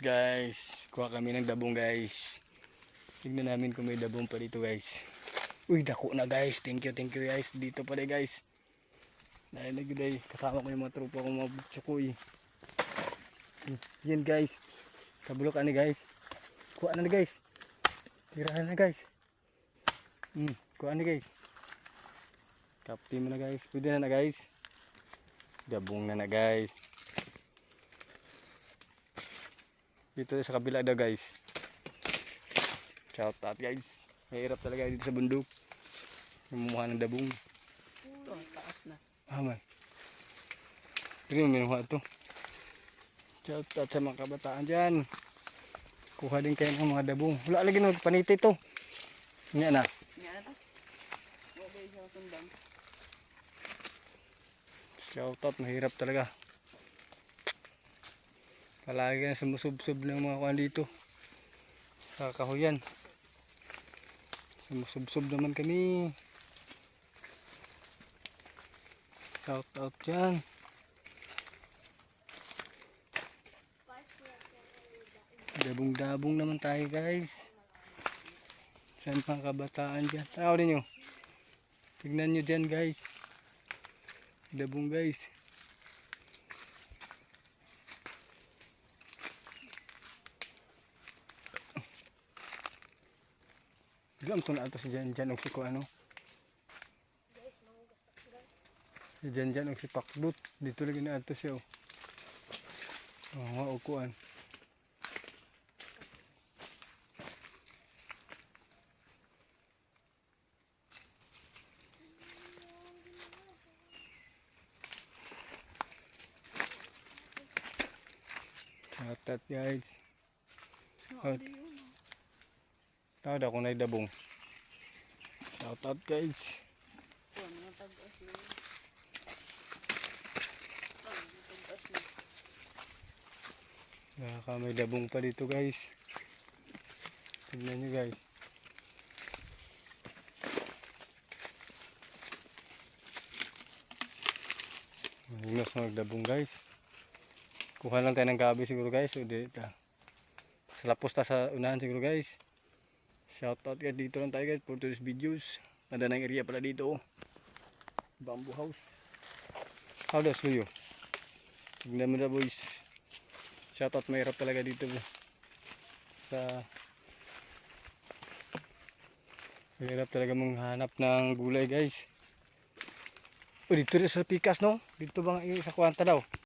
Guys, kuha kami ng dabong guys. Tignan namin kung may dabong pa dito guys. Uy, dako na guys. Thank you, thank you guys. Dito pa rin guys. Dahil nagday, kasama ko yung mga tropa kong mga butsukoy. Yan guys. Kabulok ani guys. Kuha na na guys. Tirahan na guys. Hmm, kuha na guys. Kapti mo na guys. Pwede na na guys. Dabong na na guys. Dito sa kabila daw guys. Shout out guys. Mahirap talaga dito sa bundok. Kumuha ng dabong. Ito, taas na. Ah, man. Hindi mo minuha ito. Shout out sa mga kabataan dyan. Kuha din kayo ng mga dabong. Wala lagi nung paniti ito. Nga na. Yan na. Okay. Shout out. Mahirap talaga. Palagi na sumusubsob ng mga kuhan dito. Sa kahuyan. Sumusubsob naman kami. Shout out dyan. Dabong-dabong naman tayo guys. Saan pang kabataan dyan? Tao rin nyo. Tignan nyo dyan guys. Dabong guys. Bilang to na ito si Jan Jan o si ko ano. Si Jan Jan si Pakdut. Dito lagi na ito siya o. Oo nga o kuan. Atat guys. Out. Tawad ako na dabong. Shout out guys. Ito, mga tagas na. Ay, mga tagas na. Nakaka may dabong pa dito guys. Tignan nyo guys. Hinos magdabong guys. Kuha lang tayo ng gabi siguro guys. O di ta. Salapos ta sa unahan siguro guys. Shoutout guys dito lang tayo guys for today's videos. Nada ng area pala dito. oh. Bamboo house. How does Luyo? Tignan mo na boys. Shoutout mahirap talaga dito bro. Sa Mahirap talaga manghanap ng gulay guys. O dito rin sa pikas no? Dito bang sa kwanta daw?